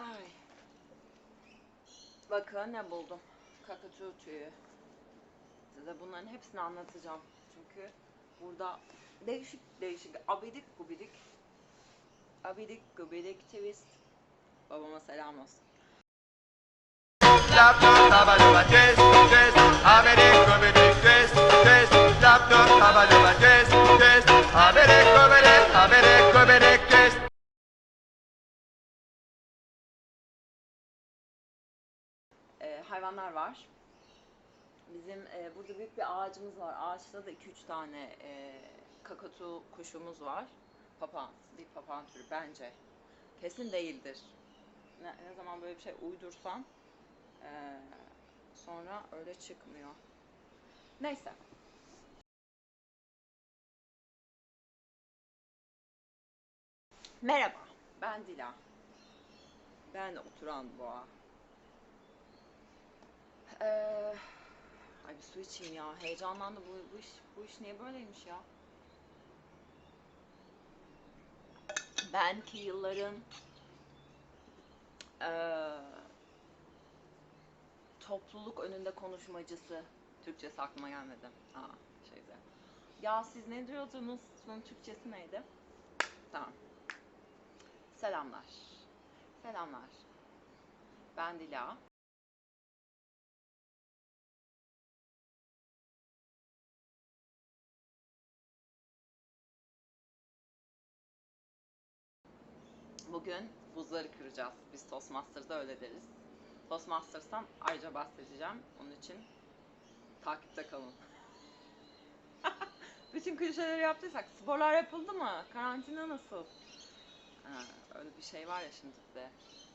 Ay. Bakın ne buldum. Kakatu tüyü. Size bunların hepsini anlatacağım. Çünkü burada değişik değişik abidik gubidik abidik gubidik twist. Babama selam olsun. Laptop tabaluba twist, twist, abidik gubidik twist, twist, laptop tabaluba twist, twist, hayvanlar var. Bizim e, burada büyük bir ağacımız var. Ağaçta da 2-3 tane e, kakatu kuşumuz var. Papağan, bir papağan türü bence. Kesin değildir. Ne, ne zaman böyle bir şey uydursan e, sonra öyle çıkmıyor. Neyse. Merhaba, ben Dila. Ben oturan boğa. Ee, ay bir su içeyim ya. Heyecanlandı bu, bu iş bu iş niye böyleymiş ya? Ben ki yılların eee, topluluk önünde konuşmacısı. Türkçesi aklıma gelmedi. Aa, şeyde. Ya siz ne diyordunuz? Bunun Türkçesi neydi? Tamam. Selamlar. Selamlar. Ben Dila. Bugün buzları kıracağız. Biz Toastmasters'da öyle deriz. Toastmasters'tan ayrıca bahsedeceğim. Onun için takipte kalın. Bütün klişeleri yaptıysak sporlar yapıldı mı? Karantina nasıl? Ha, öyle bir şey var ya şimdi de.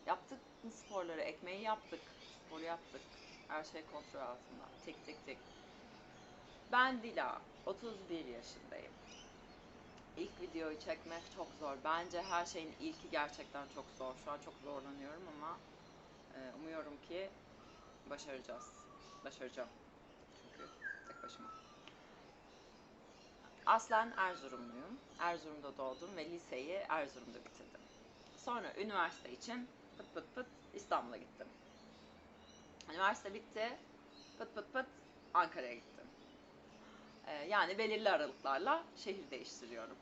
Yaptık mı sporları? Ekmeği yaptık. Sporu yaptık. Her şey kontrol altında. Tik tik tik. Ben Dila. 31 yaşındayım. Videoyu çekmek çok zor. Bence her şeyin ilki gerçekten çok zor. Şu an çok zorlanıyorum ama e, umuyorum ki başaracağız. Başaracağım. Çünkü tek başıma. Aslen Erzurumluyum. Erzurum'da doğdum ve liseyi Erzurum'da bitirdim. Sonra üniversite için pıt pıt pıt İstanbul'a gittim. Üniversite bitti. Pıt pıt pıt Ankara'ya gittim. Ee, yani belirli aralıklarla şehir değiştiriyorum.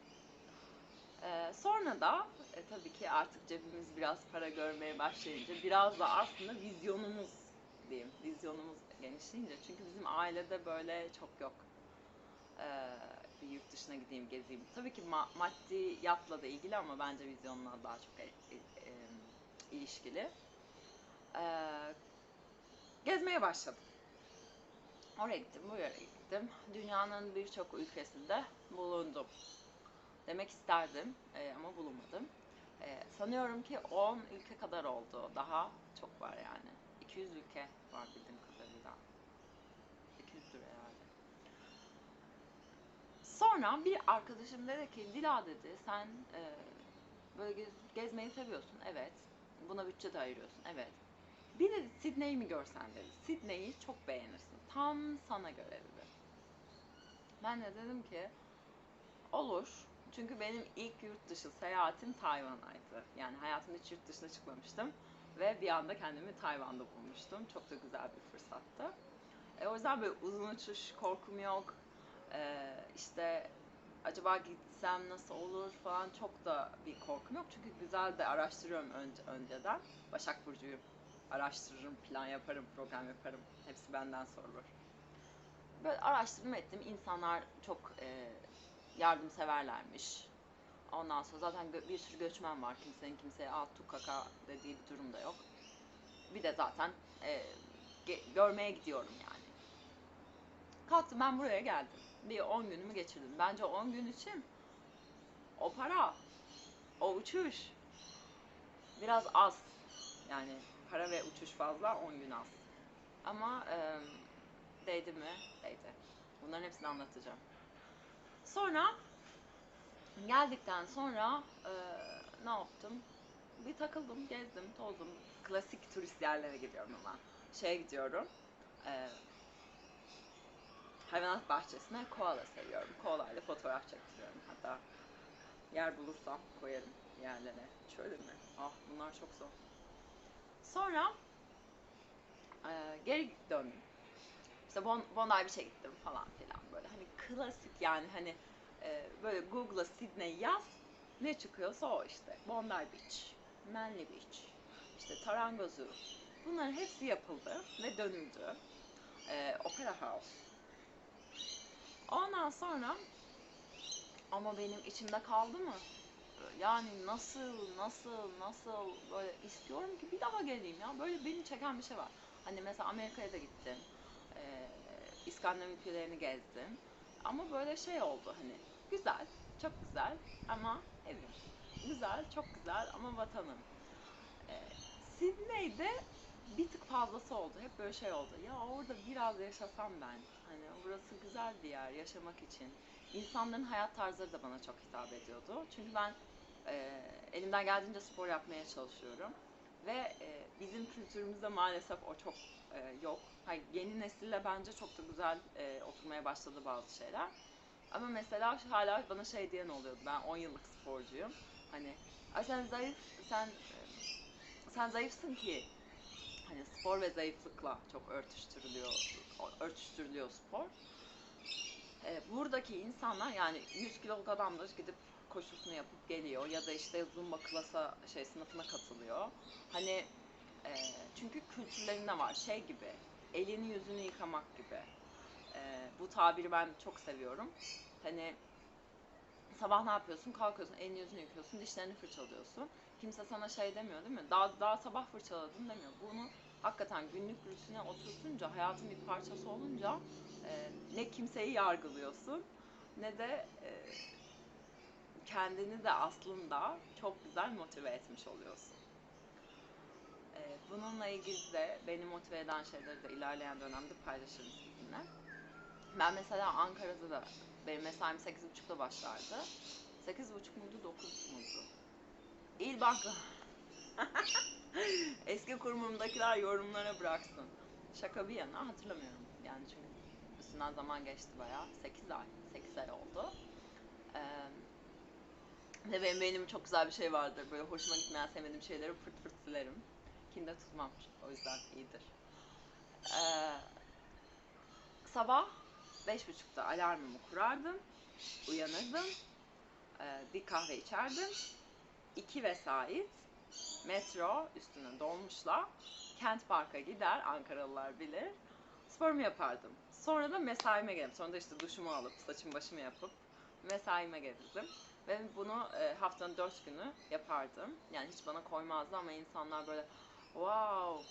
Ee, sonra da e, tabii ki artık cebimiz biraz para görmeye başlayınca biraz da aslında vizyonumuz diyeyim. Vizyonumuz genişleyince. Çünkü bizim ailede böyle çok yok. Ee, bir yurt dışına gideyim, gezeyim. Tabii ki ma- maddi yapla da ilgili ama bence vizyonla daha çok e- e- ilişkili. Ee, gezmeye başladım. Oraya gittim, buraya gittim. Dünyanın birçok ülkesinde bulundum. Demek isterdim e, ama bulunmadım. E, sanıyorum ki 10 ülke kadar oldu. Daha çok var yani. 200 ülke var bildiğim kadarıyla. 200'dür herhalde. Sonra bir arkadaşım dedi ki Dila dedi sen e, böyle gez- gezmeyi seviyorsun. Evet. Buna bütçe de ayırıyorsun. Evet. Bir de Sydney'i mi görsen dedi. Sydney'i çok beğenirsin. Tam sana göre dedi. Ben de dedim ki olur. Çünkü benim ilk yurt dışı seyahatim Tayvan'aydı. Yani hayatımda hiç yurt dışına çıkmamıştım. Ve bir anda kendimi Tayvan'da bulmuştum. Çok da güzel bir fırsattı. E, o yüzden böyle uzun uçuş korkum yok. E, işte acaba gitsem nasıl olur falan çok da bir korkum yok. Çünkü güzel de araştırıyorum önce, önceden. Başak Burcu'yum. Araştırırım, plan yaparım, program yaparım. Hepsi benden sorulur. Böyle araştırma ettim. İnsanlar çok e, yardımseverlermiş. Ondan sonra zaten bir sürü göçmen var. Kimsenin kimseye al tukaka dediği bir durum da yok. Bir de zaten e, görmeye gidiyorum yani. Kalktım ben buraya geldim. Bir 10 günümü geçirdim. Bence 10 gün için o para, o uçuş biraz az. Yani para ve uçuş fazla, 10 gün az. Ama e, değdi mi? Değdi. Bunların hepsini anlatacağım. Sonra geldikten sonra e, ne yaptım? Bir takıldım, gezdim, tozdum. Klasik turist yerlere gidiyorum ama. Şeye gidiyorum. E, hayvanat bahçesine koala seviyorum. Koala ile fotoğraf çektiriyorum. Hatta yer bulursam koyarım yerlere. Şöyle mi? Ah bunlar çok zor. Sonra e, geri döndüm. İşte Bon, Bondi Beach'e gittim falan filan böyle hani klasik yani hani e, böyle Google'a Sydney yaz ne çıkıyorsa o işte. Bondi Beach, Manly Beach, işte Tarango Zoo. Bunların hepsi yapıldı ve dönüldü. E, Opera House. Ondan sonra ama benim içimde kaldı mı? Yani nasıl, nasıl, nasıl böyle istiyorum ki bir daha geleyim ya. Böyle beni çeken bir şey var. Hani mesela Amerika'ya da gittim. Ee, İskandinav ülkelerini gezdim. Ama böyle şey oldu hani güzel, çok güzel ama evim. Güzel, çok güzel ama vatanım. Ee, Sydney'de bir tık fazlası oldu. Hep böyle şey oldu. Ya orada biraz yaşasam ben. Hani burası güzel bir yer yaşamak için. İnsanların hayat tarzları da bana çok hitap ediyordu. Çünkü ben e, elimden geldiğince spor yapmaya çalışıyorum. Ve e, bizim kültürümüzde maalesef o çok e, yok. Hayır, yeni nesille bence çok da güzel e, oturmaya başladı bazı şeyler. Ama mesela hala bana şey diyen oluyordu. Ben 10 yıllık sporcuyum. Hani "Ay sen zayıf, sen e, sen zayıfsın ki hani spor ve zayıflıkla çok örtüştürülüyor örtüştürülüyor spor. Ee, buradaki insanlar yani 100 kiloluk adam da gidip koşusunu yapıp geliyor ya da işte zumba klasa şey sınıfına katılıyor. Hani e, çünkü kültürlerinde var şey gibi elini yüzünü yıkamak gibi. E, bu tabiri ben çok seviyorum. Hani sabah ne yapıyorsun? Kalkıyorsun, elini yüzünü yıkıyorsun, dişlerini fırçalıyorsun. Kimse sana şey demiyor değil mi? Daha daha sabah fırçaladın demiyor. Bunu hakikaten günlük rutine oturtunca, hayatın bir parçası olunca e, ne kimseyi yargılıyorsun ne de e, kendini de aslında çok güzel motive etmiş oluyorsun. E, bununla ilgili de beni motive eden şeyleri de ilerleyen dönemde paylaşırım sizinle. Ben mesela Ankara'da da benim mesaim 8.30'da başlardı. 8.30 muydu 9 muydu? İl Bank'la. Eski kurumumdakiler yorumlara bıraksın. Şaka bir yana hatırlamıyorum. Yani çünkü üstünden zaman geçti bayağı. 8 ay. 8 ay oldu. Ee, ve benim benim çok güzel bir şey vardır. Böyle hoşuma gitmeyen sevmediğim şeyleri fırt fırt silerim. Kinde tutmam. O yüzden iyidir. Ee, sabah 5.30'da alarmımı kurardım. Uyanırdım. Ee, bir kahve içerdim. 2 vesait metro üstüne dolmuşla Kent Park'a gider, Ankaralılar bilir. Sporumu yapardım. Sonra da mesaime gelirdim. Sonra da işte duşumu alıp, saçımı başımı yapıp mesaime gelirdim. Ve bunu e, haftanın dört günü yapardım. Yani hiç bana koymazdı ama insanlar böyle wow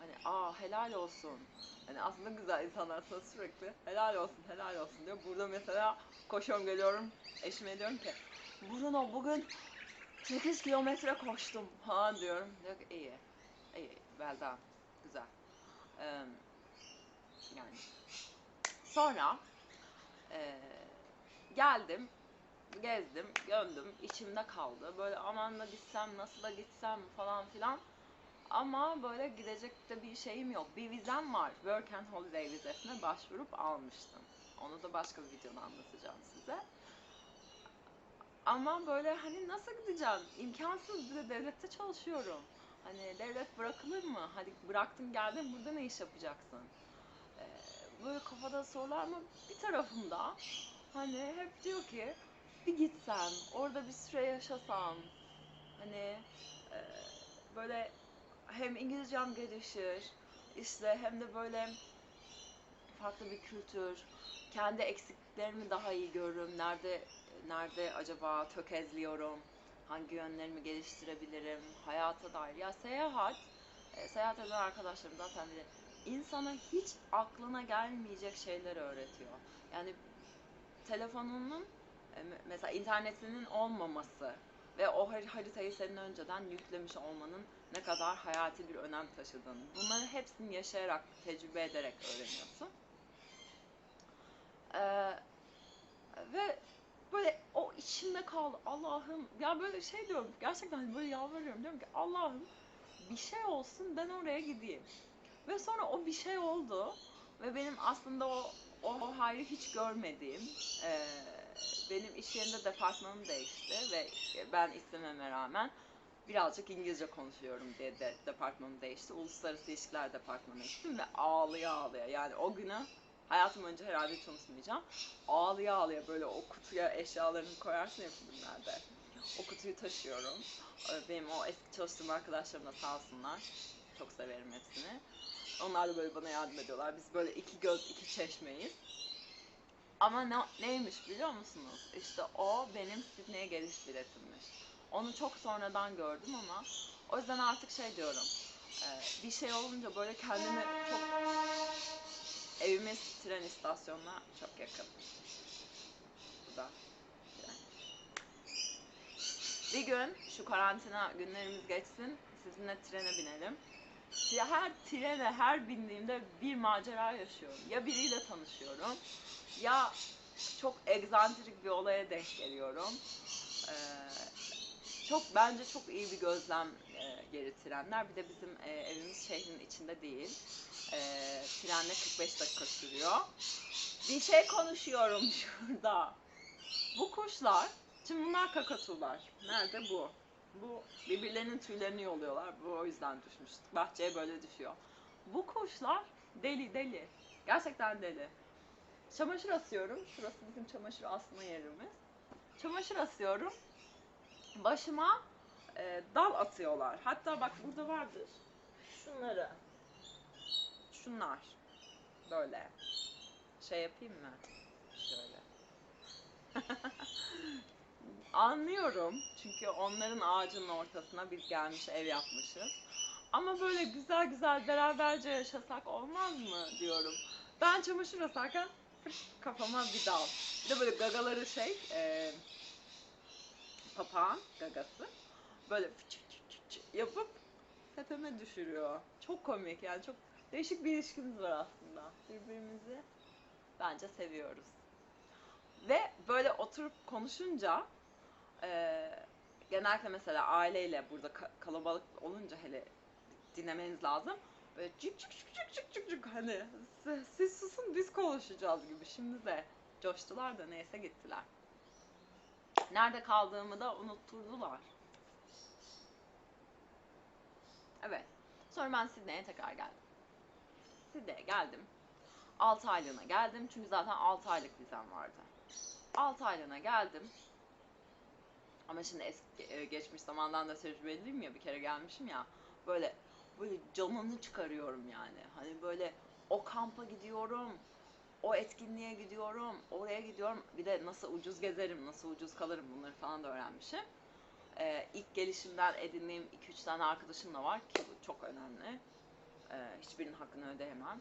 hani aa helal olsun. Hani aslında güzel insanlar sana sürekli helal olsun helal olsun diyor. Burada mesela koşuyorum geliyorum eşime diyorum ki Bruno bugün 8 kilometre koştum ha diyorum. Diyor ki iyi. İyi. Done. Güzel. Ee, yani. Sonra ee, geldim. Gezdim, döndüm, içimde kaldı. Böyle aman da gitsem, nasıl da gitsem falan filan. Ama böyle gidecek de bir şeyim yok. Bir vizem var. Work and Holiday vizesine başvurup almıştım. Onu da başka bir videoda anlatacağım size. Ama böyle hani nasıl gideceğim? İmkansız bir de devlette çalışıyorum. Hani devlet bırakılır mı? Hadi bıraktın geldin burada ne iş yapacaksın? Ee, böyle kafada sorular ama bir tarafımda hani hep diyor ki bir gitsem, orada bir süre yaşasam, hani e, böyle hem İngilizcem gelişir, işte hem de böyle farklı bir kültür, kendi eksikliklerimi daha iyi görürüm, nerede nerede acaba tökezliyorum, hangi yönlerimi geliştirebilirim, hayata dair. Ya seyahat, e, seyahat eden arkadaşlarım zaten bilir, insana hiç aklına gelmeyecek şeyler öğretiyor. Yani telefonunun mesela internetinin olmaması ve o har- haritayı senin önceden yüklemiş olmanın ne kadar hayati bir önem taşıdığını. Bunların hepsini yaşayarak, tecrübe ederek öğreniyorsun. Ee, ve böyle o içimde kaldı. Allah'ım ya böyle şey diyorum gerçekten böyle yalvarıyorum diyorum ki Allah'ım bir şey olsun ben oraya gideyim. Ve sonra o bir şey oldu ve benim aslında o o, hayrı hiç görmediğim eee, benim iş yerinde departmanım değişti ve ben istememe rağmen birazcık İngilizce konuşuyorum diye de departmanım değişti. Uluslararası İlişkiler Departmanı'na gittim ve ağlıya ağlıya yani o günü hayatım önce herhalde hiç unutmayacağım. Ağlıya ağlıya böyle o kutuya eşyalarını koyarsın ya filmlerde. O kutuyu taşıyorum. Ee, Benim o eski çalıştığım arkadaşlarım da sağ olsunlar. Çok severim hepsini. Onlar da böyle bana yardım ediyorlar. Biz böyle iki göz, iki çeşmeyiz. Ama ne, neymiş biliyor musunuz? İşte o benim Sydney'e geliş biletimmiş. Onu çok sonradan gördüm ama o yüzden artık şey diyorum. e, bir şey olunca böyle kendimi çok evimiz tren istasyonuna çok yakın. Bu da. Bir gün şu karantina günlerimiz geçsin sizinle trene binelim. Her trene her bindiğimde bir macera yaşıyorum. Ya biriyle tanışıyorum ya çok egzantrik bir olaya denk geliyorum. Ee, çok bence çok iyi bir gözlem e, geri trenler. Bir de bizim e, evimiz şehrin içinde değil. E, trenle 45 dakika sürüyor. Bir şey konuşuyorum şurada. Bu kuşlar, şimdi bunlar kakatular. Nerede bu? Bu birbirlerinin tüylerini yoluyorlar. Bu o yüzden düşmüş. Bahçeye böyle düşüyor. Bu kuşlar deli deli. Gerçekten deli. Çamaşır asıyorum. Şurası bizim çamaşır asma yerimiz. Çamaşır asıyorum. Başıma e, dal atıyorlar. Hatta bak burada vardır. Şunları. Şunlar. Böyle. Şey yapayım mı? Şöyle. Anlıyorum. Çünkü onların ağacının ortasına biz gelmiş ev yapmışız. Ama böyle güzel güzel beraberce yaşasak olmaz mı diyorum. Ben çamaşır asarken kafama bir dal. Bir de böyle gagaları şey, e, papağan gagası. Böyle yapıp tepeme düşürüyor. Çok komik yani çok değişik bir ilişkimiz var aslında. Birbirimizi bence seviyoruz. Ve böyle oturup konuşunca e, genellikle mesela aileyle burada ka- kalabalık olunca hele dinlemeniz lazım. Böyle cik cik cik cik cik cik hani siz, siz susun biz konuşacağız gibi. Şimdi de coştular da neyse gittiler. Nerede kaldığımı da unutturdular. Evet. Sonra ben Sydney'e tekrar geldim. Sydney'e geldim. 6 aylığına geldim. Çünkü zaten 6 aylık vizem vardı. 6 aylığına geldim. Ama şimdi eski, e, geçmiş zamandan da tecrübeliyim ya bir kere gelmişim ya. Böyle böyle canını çıkarıyorum yani. Hani böyle o kampa gidiyorum. O etkinliğe gidiyorum. Oraya gidiyorum. Bir de nasıl ucuz gezerim, nasıl ucuz kalırım bunları falan da öğrenmişim. Ee, ilk gelişimden edindiğim 2-3 tane arkadaşım da var ki bu çok önemli. Ee, hiçbirinin hakkını ödeyemem.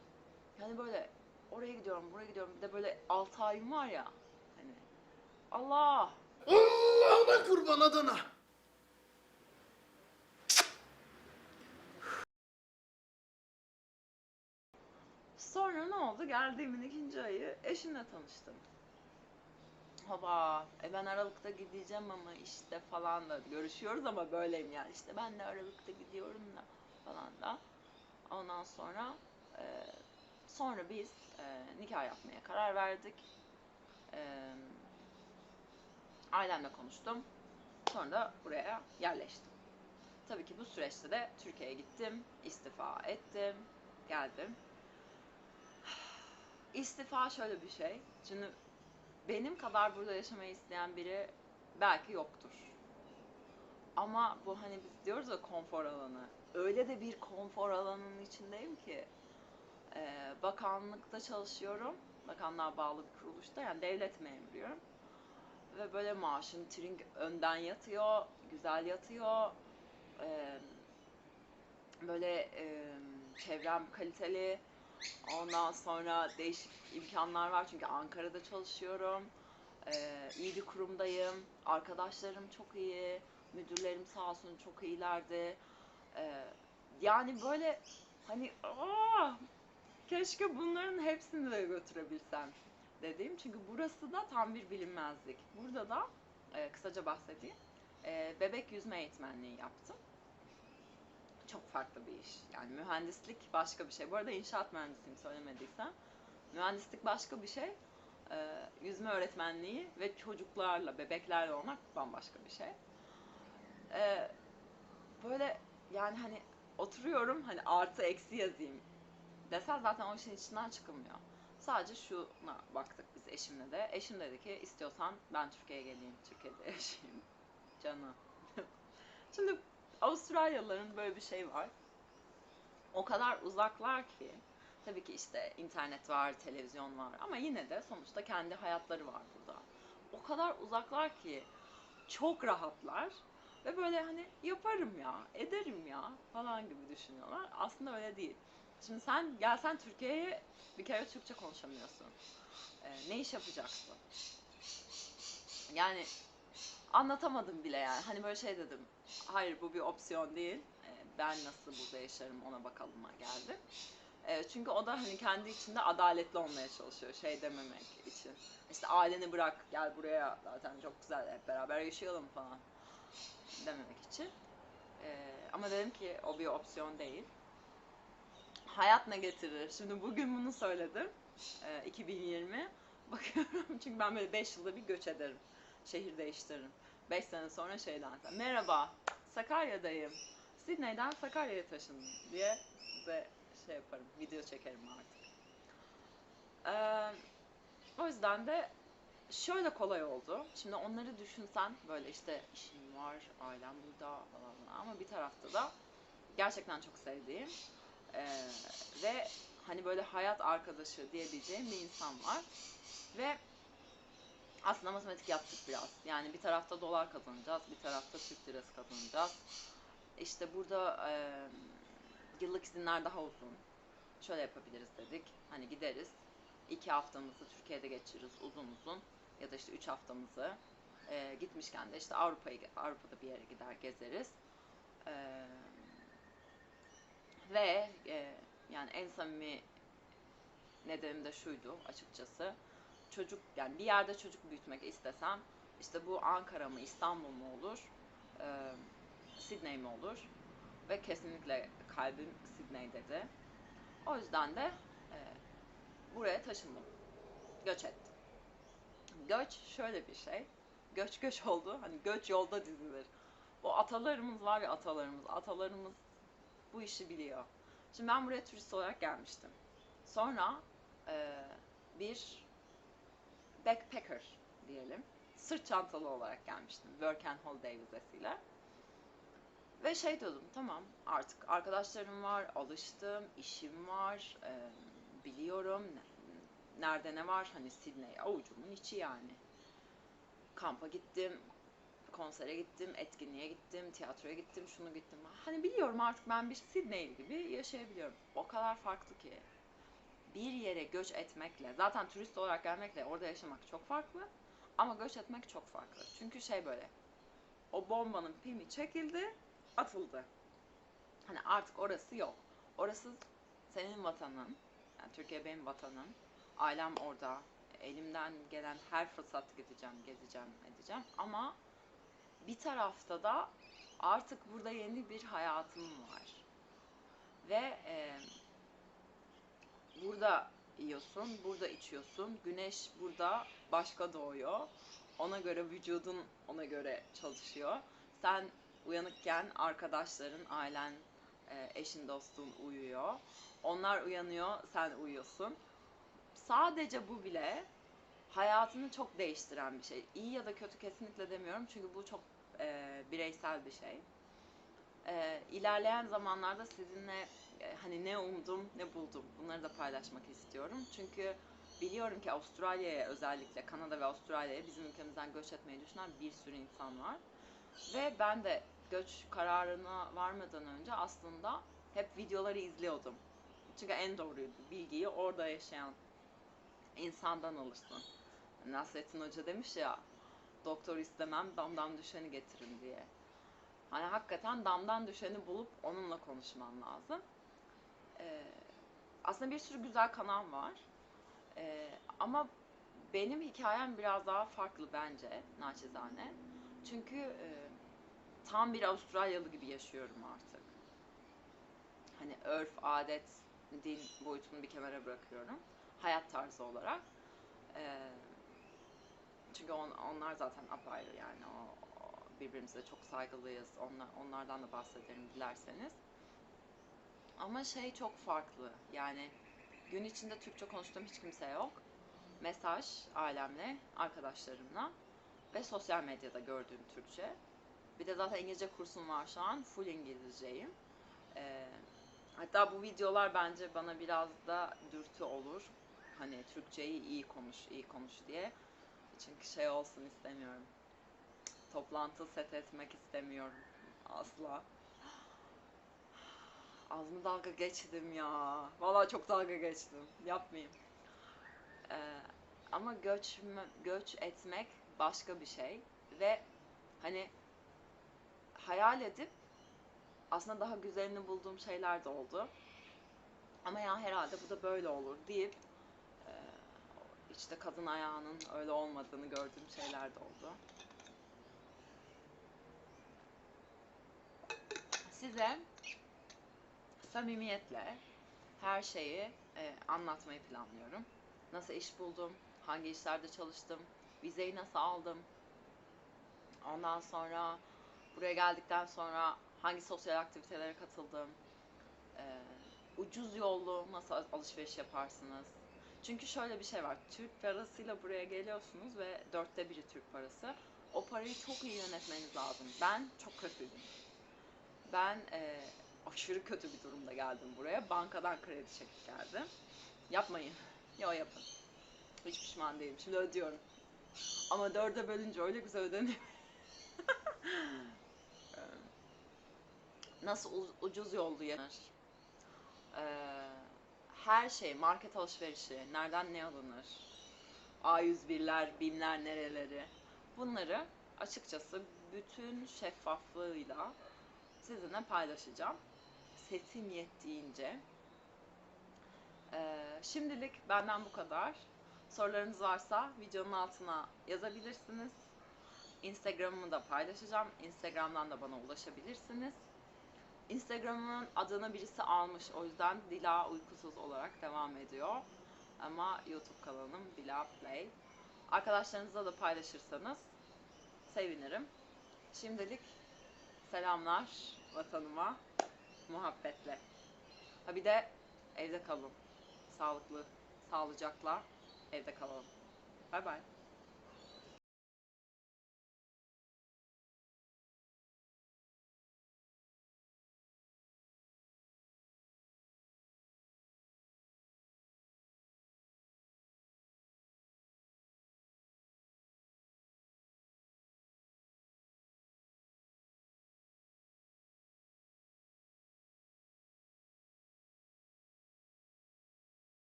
Yani böyle oraya gidiyorum, buraya gidiyorum. Bir de böyle 6 ayım var ya. Hani Allah Allah'ına kurban Adana. Sonra ne oldu? Geldiğimin ikinci ayı eşimle tanıştım. Hava, e ben Aralık'ta gideceğim ama işte falan da görüşüyoruz ama böyleyim yani işte ben de Aralık'ta gidiyorum da falan da. Ondan sonra e, sonra biz e, nikah yapmaya karar verdik. E, ailemle konuştum. Sonra da buraya yerleştim. Tabii ki bu süreçte de Türkiye'ye gittim, istifa ettim, geldim. İstifa şöyle bir şey. Şimdi benim kadar burada yaşamayı isteyen biri belki yoktur. Ama bu hani biz diyoruz ya konfor alanı. Öyle de bir konfor alanının içindeyim ki. Ee, bakanlıkta çalışıyorum. Bakanlığa bağlı bir kuruluşta yani devlet memuruyum. Ve böyle maaşım tring önden yatıyor, güzel yatıyor. Ee, böyle e, çevrem kaliteli. Ondan sonra değişik imkanlar var çünkü Ankara'da çalışıyorum. Ee, iyi bir kurumdayım. Arkadaşlarım çok iyi. Müdürlerim sağ olsun çok iyilerdi. Ee, yani böyle hani aa, keşke bunların hepsini de götürebilsem dediğim. Çünkü burası da tam bir bilinmezlik. Burada da e, kısaca bahsedeyim. E, bebek yüzme eğitmenliği yaptım çok farklı bir iş. Yani mühendislik başka bir şey. Bu arada inşaat mühendisiyim söylemediysem. Mühendislik başka bir şey. Ee, yüzme öğretmenliği ve çocuklarla, bebeklerle olmak bambaşka bir şey. Ee, böyle yani hani oturuyorum hani artı eksi yazayım desen zaten o işin içinden çıkılmıyor. Sadece şuna baktık biz eşimle de. Eşim dedi ki istiyorsan ben Türkiye'ye geleyim, Türkiye'de yaşayayım. Canım. Şimdi Avustralyalıların böyle bir şey var. O kadar uzaklar ki tabii ki işte internet var, televizyon var ama yine de sonuçta kendi hayatları var burada. O kadar uzaklar ki çok rahatlar ve böyle hani yaparım ya, ederim ya falan gibi düşünüyorlar. Aslında öyle değil. Şimdi sen gelsen Türkiye'ye bir kere Türkçe konuşamıyorsun. Ee, ne iş yapacaksın? Yani anlatamadım bile yani. Hani böyle şey dedim. Hayır bu bir opsiyon değil. Ee, ben nasıl burada yaşarım ona bakalıma geldim. Ee, çünkü o da hani kendi içinde adaletli olmaya çalışıyor. Şey dememek için. İşte aileni bırak gel buraya zaten çok güzel hep beraber yaşayalım falan dememek için. Ee, ama dedim ki o bir opsiyon değil. Hayat ne getirir? Şimdi bugün bunu söyledim. Ee, 2020. Bakıyorum çünkü ben böyle 5 yılda bir göç ederim. Şehir değiştiririm. 5 sene sonra şeyden sonra, merhaba Sakarya'dayım. Sydney'den Sakarya'ya taşındım diye size şey yaparım, video çekerim artık. Ee, o yüzden de şöyle kolay oldu. Şimdi onları düşünsen böyle işte işim var, ailem burada falan falan ama bir tarafta da gerçekten çok sevdiğim ee, ve hani böyle hayat arkadaşı diyebileceğim bir insan var. Ve aslında matematik yaptık biraz. Yani bir tarafta dolar kazanacağız, bir tarafta Türk lirası kazanacağız. İşte burada e, yıllık izinler daha uzun. Şöyle yapabiliriz dedik. Hani gideriz. iki haftamızı Türkiye'de geçiririz uzun uzun. Ya da işte üç haftamızı e, gitmişken de işte Avrupa'yı Avrupa'da bir yere gider gezeriz. E, ve e, yani en samimi nedenim de şuydu açıkçası. Çocuk yani bir yerde çocuk büyütmek istesem işte bu Ankara mı İstanbul mu olur? E, Sydney mi olur? Ve kesinlikle kalbim Sydney dedi. O yüzden de e, buraya taşındım. Göç ettim. Göç şöyle bir şey. Göç göç oldu. Hani göç yolda dizilir. O atalarımız var ya atalarımız. Atalarımız bu işi biliyor. Şimdi ben buraya turist olarak gelmiştim. Sonra e, bir backpacker diyelim. Sırt çantalı olarak gelmiştim. Work and Holiday vizesiyle. Ve şey diyordum tamam artık arkadaşlarım var, alıştım, işim var, e, biliyorum ne- nerede ne var. Hani Sydney avucumun içi yani. Kampa gittim, konsere gittim, etkinliğe gittim, tiyatroya gittim, şunu gittim. Hani biliyorum artık ben bir Sydney gibi yaşayabiliyorum. O kadar farklı ki. Bir yere göç etmekle, zaten turist olarak gelmekle orada yaşamak çok farklı. Ama göç etmek çok farklı. Çünkü şey böyle, o bombanın pimi çekildi, atıldı. Hani artık orası yok. Orası senin vatanın. Yani Türkiye benim vatanım. Ailem orada. Elimden gelen her fırsat gideceğim, gezeceğim, edeceğim. Ama bir tarafta da artık burada yeni bir hayatım var. Ve e, burada yiyorsun, burada içiyorsun. Güneş burada başka doğuyor. Ona göre vücudun ona göre çalışıyor. Sen uyanıkken arkadaşların, ailen, e, eşin, dostun uyuyor. Onlar uyanıyor, sen uyuyorsun. Sadece bu bile hayatını çok değiştiren bir şey. İyi ya da kötü kesinlikle demiyorum çünkü bu çok e, bireysel bir şey. E, ilerleyen zamanlarda sizinle e, hani ne umdum ne buldum bunları da paylaşmak istiyorum. Çünkü biliyorum ki Avustralya'ya özellikle Kanada ve Avustralya'ya bizim ülkemizden göç etmeyi düşünen bir sürü insan var. Ve ben de göç kararına varmadan önce aslında hep videoları izliyordum. Çünkü en doğruydu. Bilgiyi orada yaşayan insandan alırsın. Nasrettin Hoca demiş ya, doktor istemem damdan düşeni getirin diye. Hani hakikaten damdan düşeni bulup onunla konuşman lazım. Ee, aslında bir sürü güzel kanal var. Ee, ama benim hikayem biraz daha farklı bence naçizane. Çünkü e, tam bir Avustralyalı gibi yaşıyorum artık. Hani örf, adet, din boyutunu bir kenara bırakıyorum. Hayat tarzı olarak. Ee, çünkü on- onlar zaten apayrı yani o, birbirimize çok saygılıyız. Onlar, onlardan da bahsederim dilerseniz. Ama şey çok farklı. Yani gün içinde Türkçe konuştuğum hiç kimse yok. Mesaj ailemle, arkadaşlarımla ve sosyal medyada gördüğüm Türkçe. Bir de zaten İngilizce kursum var şu an. Full İngilizceyim. Ee, hatta bu videolar bence bana biraz da dürtü olur. Hani Türkçeyi iyi konuş, iyi konuş diye. Çünkü şey olsun istemiyorum. Toplantı set etmek istemiyorum. Asla. Az mı dalga geçtim ya? Vallahi çok dalga geçtim. Yapmayayım. Ee, ama göç göç etmek başka bir şey ve hani hayal edip aslında daha güzelini bulduğum şeyler de oldu. Ama ya herhalde bu da böyle olur deyip e, işte kadın ayağının öyle olmadığını gördüğüm şeyler de oldu. Size samimiyetle her şeyi e, anlatmayı planlıyorum. Nasıl iş buldum, hangi işlerde çalıştım, vizeyi nasıl aldım, ondan sonra buraya geldikten sonra hangi sosyal aktivitelere katıldım, e, ucuz yollu nasıl al- alışveriş yaparsınız. Çünkü şöyle bir şey var, Türk parasıyla buraya geliyorsunuz ve dörtte biri Türk parası. O parayı çok iyi yönetmeniz lazım. Ben çok kötüydüm. Ben e, aşırı kötü bir durumda geldim buraya. Bankadan kredi çekip geldim. Yapmayın. Yo yapın. Hiç pişman değilim. Şimdi ödüyorum. Ama dörde bölünce öyle güzel ödeniyor. Ee, Nasıl ucuz yollu yenir? Ee, her şey, market alışverişi, nereden ne alınır? A101'ler, BİM'ler nereleri? Bunları açıkçası bütün şeffaflığıyla sizinle paylaşacağım. Sesim yettiğince. Ee, şimdilik benden bu kadar. Sorularınız varsa videonun altına yazabilirsiniz. Instagram'ımı da paylaşacağım. Instagram'dan da bana ulaşabilirsiniz. Instagram'ın adını birisi almış. O yüzden Dila Uykusuz olarak devam ediyor. Ama YouTube kanalım Dila Play. Arkadaşlarınızla da paylaşırsanız sevinirim. Şimdilik selamlar vatanıma muhabbetle. Ha bir de evde kalın. Sağlıklı, sağlıcakla evde kalalım. Bay bay.